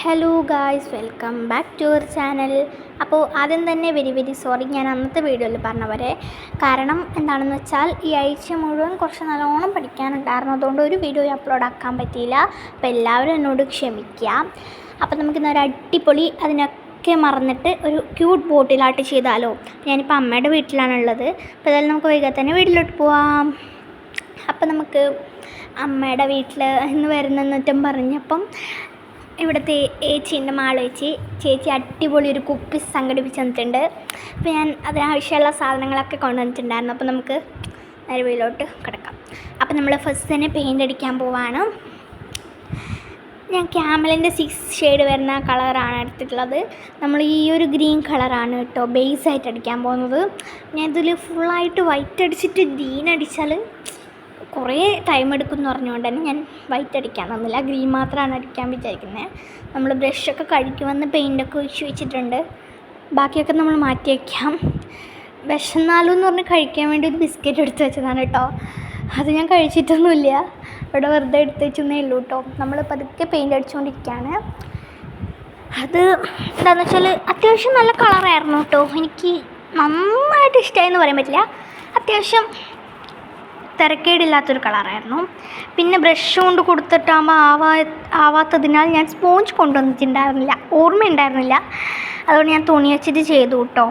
Hello guys welcome back to our channel അപ്പോൾ ആദ്യം തന്നെ വെരി വെരി സോറി ഞാൻ അന്നത്തെ വീഡിയോയിൽ പറഞ്ഞ പോലെ കാരണം എന്താണെന്ന് വെച്ചാൽ ഈ ആഴ്ച മുഴുവൻ കുറച്ച് നല്ലോണം പഠിക്കാനുണ്ടായിരുന്നു. അതുകൊണ്ട് ഒരു വീഡിയോ അപ്ലോഡ് ആക്കാൻ പറ്റിയില്ല. അപ്പോൾ എല്ലാവരും എന്നോട് ക്ഷമിക്കുക അപ്പോൾ നമുക്കിന്നൊരു അടിപൊളി അതിനൊക്കെ മറന്നിട്ട് ഒരു ക്യൂട്ട് ബോട്ടിലായിട്ട് ചെയ്താലോ. ഞാനിപ്പോൾ അമ്മയുടെ വീട്ടിലാണുള്ളത്. അപ്പോൾ ഇതായാലും നമുക്ക് വൈകാതെ തന്നെ വീട്ടിലോട്ട് പോവാം. അപ്പോൾ നമുക്ക് അമ്മയുടെ വീട്ടിൽ ഇന്ന് വരുന്നെന്നിട്ടും പറഞ്ഞപ്പം ഇവിടുത്തെ ഏച്ചി എന്റെ മാളേച്ചി ചേച്ചി അടിപൊളി ഒരു കുപ്പി സംഘടിപ്പിച്ച് തന്നിട്ടുണ്ട്. അപ്പോൾ ഞാൻ അതിനാവശ്യമുള്ള സാധനങ്ങളൊക്കെ കൊണ്ടുവന്നിട്ടുണ്ടായിരുന്നു. അപ്പോൾ നമുക്ക് നരവിലോട്ട് കിടക്കാം. അപ്പോൾ നമ്മൾ ഫസ്റ്റ് തന്നെ പെയിന്റ് അടിക്കാൻ പോവാണ്. ഞാൻ ക്യാമലിന്റെ സിക്സ് ഷെയ്ഡ് വരുന്ന കളറാണ് എടുത്തിട്ടുള്ളത്. നമ്മൾ ഈ ഒരു ഗ്രീൻ കളറാണ് കേട്ടോ ബേസ് ആയിട്ട് അടിക്കാൻ പോകുന്നത്. ഞാൻ ഇതിൽ ഫുള്ളായിട്ട് വൈറ്റ് അടിച്ചിട്ട് ഗ്രീൻ അടിച്ചാൽ കുറേ ടൈം എടുക്കും എന്ന് പറഞ്ഞുകൊണ്ട് തന്നെ ഞാൻ വൈറ്റ് അടിക്കാൻ തന്നില്ല ഗ്രീൻ മാത്രമാണ് അടിക്കാൻ വിചാരിക്കുന്നത് നമ്മൾ ബ്രഷൊക്കെ കഴുകി പെയിന്റൊക്കെ ഒഴിച്ച് വെച്ചിട്ടുണ്ട്. ബാക്കിയൊക്കെ നമ്മൾ മാറ്റി വയ്ക്കാം വിശന്നാലും എന്ന് പറഞ്ഞ് കഴിക്കാൻ വേണ്ടി ഒരു ബിസ്ക്കറ്റ് എടുത്ത് വെച്ചതാണ് കേട്ടോ അത് ഞാൻ കഴിച്ചിട്ടൊന്നുമില്ല. ഇവിടെ വെറുതെ എടുത്ത് വെച്ചൊന്നേ ഉള്ളൂ കേട്ടോ നമ്മൾ പതുക്കെ പെയിന്റ് അടിച്ചുകൊണ്ടിരിക്കുകയാണ് അത് എന്താണെന്ന് വെച്ചാൽ അത്യാവശ്യം നല്ല കളറായിരുന്നു കേട്ടോ എനിക്ക് നന്നായിട്ട് ഇഷ്ടമായി എന്ന് പറയാൻ പറ്റില്ല. അത്യാവശ്യം തിരക്കേടില്ലാത്തൊരു കളറായിരുന്നു. പിന്നെ ബ്രഷ് കൊണ്ട് കൊടുത്തിട്ടാകുമ്പോൾ ആവാ ആവാത്തതിനാൽ ഞാൻ സ്പോഞ്ച് കൊണ്ടുവന്നിട്ടുണ്ടായിരുന്നില്ല. ഓർമ്മയുണ്ടായിരുന്നില്ല. അതുകൊണ്ട് ഞാൻ തുണി വെച്ചിട്ട് ചെയ്തു കേട്ടോ.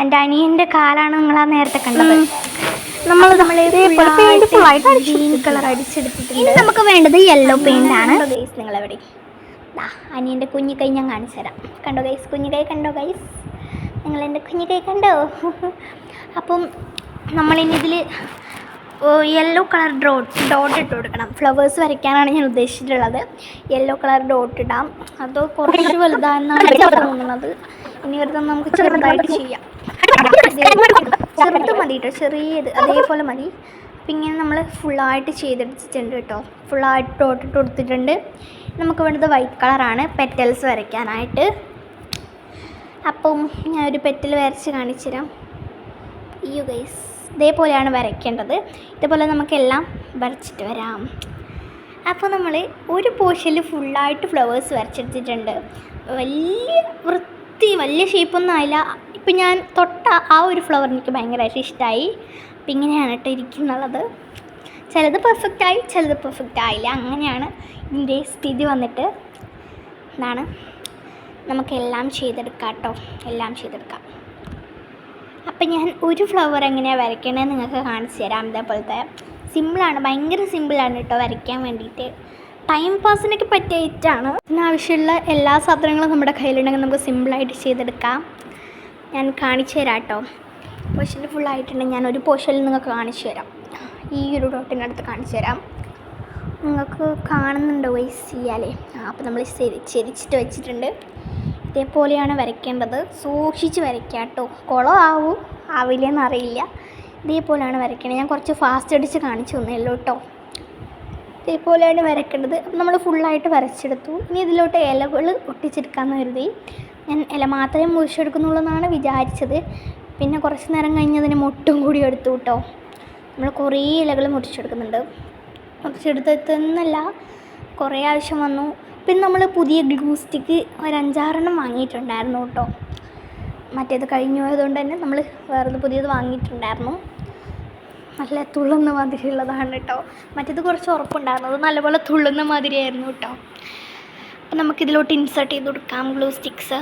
എന്റെ അനിയന്റെ കാലാണ് നിങ്ങൾ ആ നേരത്തെ കണ്ടത്. നമ്മൾ നമ്മൾ ഗ്രീൻ കളർ അടിച്ചെടുത്തിട്ടുണ്ട്. നമുക്ക് വേണ്ടത് യെല്ലോ പെയിന്റ് ആണ്. ഗൈസ് നിങ്ങളെവിടെ? അനിയന്റെ കൈ ഞാൻ കാണിച്ചു തരാം. കണ്ടോ ഗൈസ് കുഞ്ഞു കൈ കണ്ടോ ഗൈസ് നിങ്ങൾ എന്റെ കൈ കണ്ടോ? അപ്പം നമ്മളിനി ഇതിൽ യെല്ലോ കളർ ഡോട്ട് ഡോട്ട് ഇട്ട് കൊടുക്കണം. ഫ്ലവേഴ്സ് വരയ്ക്കാനാണ് ഞാൻ ഉദ്ദേശിച്ചിട്ടുള്ളത്. യെല്ലോ കളർ ഡോട്ട് ഇടാം. അത് കുറച്ച് വലുതാണെന്നാണ് തോന്നുന്നത്. ഇനി വെറുതെ നമുക്ക് ചെറുതായിട്ട് ചെയ്യാം. ചെറുത് മതി കേട്ടോ ചെറിയത് അതേപോലെ മതി. അപ്പം ഇങ്ങനെ നമ്മൾ ഫുള്ളായിട്ട് ചെയ്തെടുത്തിട്ടുണ്ട് കേട്ടോ ഫുള്ളായിട്ട് ഡോട്ട് ഇട്ട് കൊടുത്തിട്ടുണ്ട്. നമുക്ക് വേണ്ടത് വൈറ്റ് കളറാണ് പെറ്റൽസ് വരയ്ക്കാനായിട്ട്. അപ്പം ഞാനൊരു പെറ്റൽ വരച്ച് കാണിച്ചു തരാം യു ഗൈസ് ഇതേപോലെയാണ് വരയ്ക്കേണ്ടത്. ഇതേപോലെ നമുക്കെല്ലാം വരച്ചിട്ട് വരാം. അപ്പോൾ നമ്മൾ ഒരു പോർഷനിൽ ഫുള്ളായിട്ട് ഫ്ലവേഴ്സ് വരച്ചെടുത്തിട്ടുണ്ട്. വലിയ വൃത്തി വലിയ ഷേപ്പൊന്നും ആയില്ല. ഇപ്പം ഞാൻ തൊട്ട ആ ഒരു ഫ്ലവർ എനിക്ക് ഭയങ്കരമായിട്ട് ഇഷ്ടമായി അപ്പം ഇങ്ങനെയാണ് കേട്ടോ ഇരിക്കുന്നുള്ളത്. ചിലത് പെർഫെക്റ്റായി ചിലത് പെർഫെക്റ്റ് ആയില്ല. അങ്ങനെയാണ് ഇതിന്റെ സ്ഥിതി വന്നിട്ട്. എന്താണ് നമുക്കെല്ലാം ചെയ്തെടുക്കാം കേട്ടോ. എല്ലാം ചെയ്തെടുക്കാം. അപ്പം ഞാൻ ഒരു ഫ്ലവർ എങ്ങനെയാണ് വരയ്ക്കണത് നിങ്ങൾക്ക് കാണിച്ചു തരാം ഇതേപോലത്തെ. സിമ്പിളാണ് ഭയങ്കര സിമ്പിളാണ് കേട്ടോ വരയ്ക്കാൻ വേണ്ടിയിട്ട് ടൈം പാസിനൊക്കെ പറ്റിയിട്ടാണ് ഇതിനാവശ്യമുള്ള എല്ലാ സാധനങ്ങളും നമ്മുടെ കയ്യിലുണ്ടെങ്കിൽ നമുക്ക് സിമ്പിളായിട്ട് ചെയ്തെടുക്കാം. ഞാൻ കാണിച്ചു തരാം കേട്ടോ പോർഷൻ ഫുള്ളായിട്ടുണ്ടെങ്കിൽ ഞാൻ ഒരു പോർഷനിൽ നിങ്ങൾക്ക് കാണിച്ചു തരാം. ഈ ഒരു ഡോട്ടിന്റെ അടുത്ത് കാണിച്ചു തരാം. നിങ്ങൾക്ക് കാണുന്നുണ്ടോ വൈസ് ചെയ്യാലേ ആ അപ്പോൾ നമ്മൾ ചെരിച്ചിട്ട് വെച്ചിട്ടുണ്ട്. ഇതേപോലെയാണ് വരയ്ക്കേണ്ടത്. സൂക്ഷിച്ച് വരയ്ക്കുക കേട്ടോ കുളം ആവും? ആവില്ലെന്ന് അറിയില്ല. ഇതേപോലെയാണ് വരയ്ക്കേണ്ടത് ഞാൻ കുറച്ച് ഫാസ്റ്റ് അടിച്ച് കാണിച്ചു തന്നല്ലോ കേട്ടോ ഇതേപോലെയാണ് വരയ്ക്കേണ്ടത്. അപ്പം നമ്മൾ ഫുള്ളായിട്ട് വരച്ചെടുത്തു. ഇനി ഇതിലോട്ട് ഇലകൾ ഒട്ടിച്ചെടുക്കാമെന്ന് കരുതി. ഞാൻ ഇല മാത്രമേ മുറിച്ചെടുക്കുന്നുള്ളൂ എന്നാണ് വിചാരിച്ചത്. പിന്നെ കുറച്ച് നേരം കഴിഞ്ഞ് അതിന് മുട്ടും കൂടി എടുത്തു കേട്ടോ നമ്മൾ കുറേ ഇലകൾ മുറിച്ചെടുക്കുന്നുണ്ട്. മുറിച്ചെടുത്തെന്നല്ല കുറേ ആവശ്യം വന്നു. പിന്നെ നമ്മൾ പുതിയ ഗ്ലൂ സ്റ്റിക്ക് അഞ്ചാറെണ്ണം വാങ്ങിയിട്ടുണ്ടായിരുന്നു കേട്ടോ. മറ്റേത് കഴിഞ്ഞു പോയതുകൊണ്ട് തന്നെ നമ്മൾ വേറൊന്ന് പുതിയത് വാങ്ങിയിട്ടുണ്ടായിരുന്നു. നല്ല തുള്ളുന്ന മാതിരിയുള്ളതാണ് കേട്ടോ. മറ്റേത് കുറച്ച് ഉറപ്പുണ്ടായിരുന്നു. അത് നല്ലപോലെ തുള്ളുന്ന മാതിരിയായിരുന്നു കേട്ടോ. അപ്പം നമുക്കിതിലോട്ട് ഇൻസേർട്ട് ചെയ്ത് കൊടുക്കാം ഗ്ലൂ സ്റ്റിക്സ്.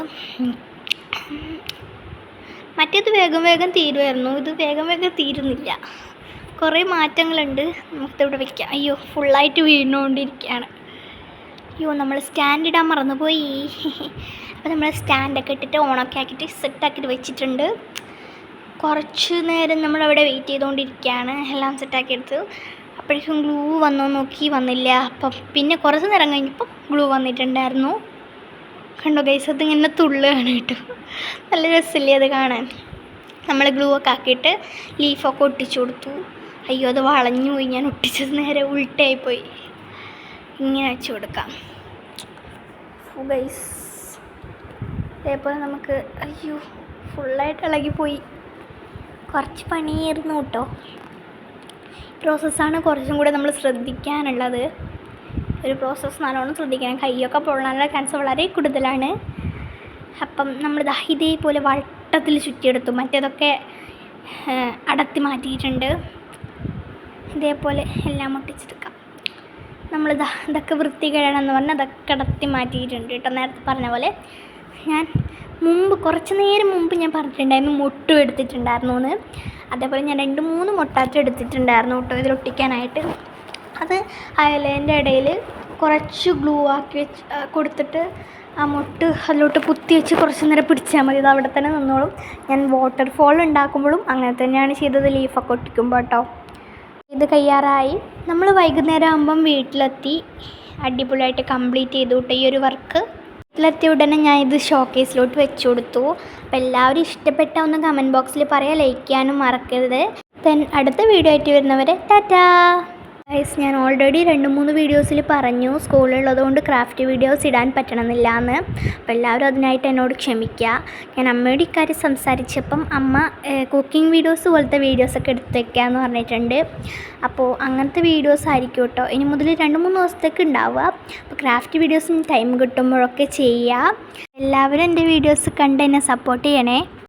മറ്റേത് വേഗം വേഗം തീരുമായിരുന്നു. ഇത് വേഗം വേഗം തീരുന്നില്ല. കുറേ മാറ്റങ്ങളുണ്ട്. നമുക്കിതിവിടെ വയ്ക്കാം അയ്യോ ഫുള്ളായിട്ട് വീണുകൊണ്ടിരിക്കുകയാണ്. അയ്യോ നമ്മൾ സ്റ്റാൻഡ് ഇടാൻ മറന്നുപോയി. അപ്പോൾ നമ്മൾ സ്റ്റാൻഡൊക്കെ ഇട്ടിട്ട് ഓണൊക്കെ ആക്കിയിട്ട് സെറ്റാക്കിയിട്ട് വെച്ചിട്ടുണ്ട്. കുറച്ച് നേരം നമ്മളവിടെ വെയിറ്റ് ചെയ്തുകൊണ്ടിരിക്കുകയാണ് എല്ലാം സെറ്റാക്കി എടുത്തു. അപ്പോഴേക്കും ഗ്ലൂ വന്നോ നോക്കി വന്നില്ല. അപ്പം പിന്നെ കുറച്ച് നേരം കഴിഞ്ഞപ്പോൾ ഗ്ലൂ വന്നിട്ടുണ്ടായിരുന്നു. കണ്ടോ ഗൈസ് ഇങ്ങനെ തുള്ളുകയാണ് കേട്ടോ നല്ല രസമില്ലേ അത് കാണാൻ? നമ്മൾ ഗ്ലൂ ഒക്കെ ആക്കിയിട്ട് ലീഫൊക്കെ ഒട്ടിച്ചു കൊടുത്തു. അയ്യോ അത് വളഞ്ഞു പോയി ഞാൻ ഒട്ടിച്ചത് നേരെ ഉൾട്ടായിപ്പോയി ഇങ്ങനെ വെച്ച് കൊടുക്കാം. ഗൈസ് അതേപോലെ നമുക്ക് അയ്യോ ഫുള്ളായിട്ട് ഇളകിപ്പോയി. കുറച്ച് പണിയായിരുന്നു കേട്ടോ. പ്രോസസ്സാണ് കുറച്ചും കൂടെ നമ്മൾ ശ്രദ്ധിക്കാനുള്ളത്. ഒരു പ്രോസസ്സ് നല്ലോണം ശ്രദ്ധിക്കണം. കൈയൊക്കെ പൊള്ളാനുള്ള ചാൻസ് വളരെ കൂടുതലാണ്. അപ്പം നമ്മൾ ദാ ഇതേപോലെ വട്ടത്തിൽ ചുറ്റിയെടുത്തു. മറ്റേതൊക്കെ അടത്തി മാറ്റിയിട്ടുണ്ട്. ഇതേപോലെ എല്ലാം ഒട്ടിച്ചെടുക്കാം നമ്മൾ ഇതാ ഇതൊക്കെ വൃത്തികേടാണെന്ന് പറഞ്ഞാൽ അതൊക്കെ കിടത്തി മാറ്റിയിട്ടുണ്ട് കേട്ടോ നേരത്തെ പറഞ്ഞ പോലെ. ഞാൻ മുമ്പ് കുറച്ച് നേരം മുമ്പ് ഞാൻ പറഞ്ഞിട്ടുണ്ടായിരുന്നു മുട്ടും എടുത്തിട്ടുണ്ടായിരുന്നു എന്ന്. അതേപോലെ ഞാൻ രണ്ട് മൂന്ന് മുട്ടാറ്റം എടുത്തിട്ടുണ്ടായിരുന്നു കേട്ടോ ഇതിൽ ഒട്ടിക്കാനായിട്ട്. അത് അയലേന്റെ ഇടയിൽ കുറച്ച് ഗ്ലൂ ആക്കി വെച്ച് കൊടുത്തിട്ട് ആ മുട്ട് അതിലോട്ട് കുത്തി വെച്ച് കുറച്ച് നേരം പിടിച്ചാൽ മതി. അത് അവിടെ തന്നെ നിന്നോളും. ഞാൻ വാട്ടർഫോൾ ഉണ്ടാക്കുമ്പോഴും അങ്ങനെ തന്നെയാണ് ചെയ്തത്. ലീഫൊക്കെ ഒട്ടിക്കുമ്പോൾ കേട്ടോ. ഇത് കയ്യാറായി നമ്മൾ വൈകുന്നേരം ആകുമ്പം വീട്ടിലെത്തി അടിപൊളിയായിട്ട് കംപ്ലീറ്റ് ചെയ്തു കേട്ടോ ഈ ഒരു വർക്ക് വീട്ടിലെത്തിയ ഉടനെ ഞാൻ ഇത് ഷോക്കേസിലോട്ട് വെച്ചു കൊടുത്തു. അപ്പോൾ എല്ലാവരും ഇഷ്ടപ്പെട്ട ഒന്ന് കമന്റ് ബോക്സിൽ പറയാം ലൈക്ക് ചെയ്യാനും മറക്കരുത്. ദെൻ അടുത്ത വീഡിയോ ആയിട്ട് വരുന്നവരെ ടാറ്റാ! ഗൈസ് ഞാൻ ഓൾറെഡി രണ്ട് മൂന്ന് വീഡിയോസിൽ പറഞ്ഞു സ്കൂളിലുള്ളതുകൊണ്ട് ക്രാഫ്റ്റ് വീഡിയോസ് ഇടാൻ പറ്റണമെന്നില്ല എന്ന് അപ്പോൾ എല്ലാവരും അതിനായിട്ട് എന്നോട് ക്ഷമിക്കുക ഞാൻ അമ്മയോട് ഇക്കാര്യം സംസാരിച്ചപ്പം അമ്മ കുക്കിംഗ് വീഡിയോസ് പോലത്തെ വീഡിയോസൊക്കെ എടുത്ത് വെക്കാമെന്ന് പറഞ്ഞിട്ടുണ്ട്. അപ്പോൾ അങ്ങനത്തെ വീഡിയോസ് ആയിരിക്കും കേട്ടോ ഇനി മുതൽ രണ്ട് മൂന്ന് ദിവസത്തേക്ക് ഉണ്ടാവുക. അപ്പോൾ ക്രാഫ്റ്റ് വീഡിയോസ് ടൈം കിട്ടുമ്പോഴൊക്കെ ചെയ്യുക എല്ലാവരും എന്റെ വീഡിയോസ് കണ്ട് എന്നെ സപ്പോർട്ട് ചെയ്യണേ.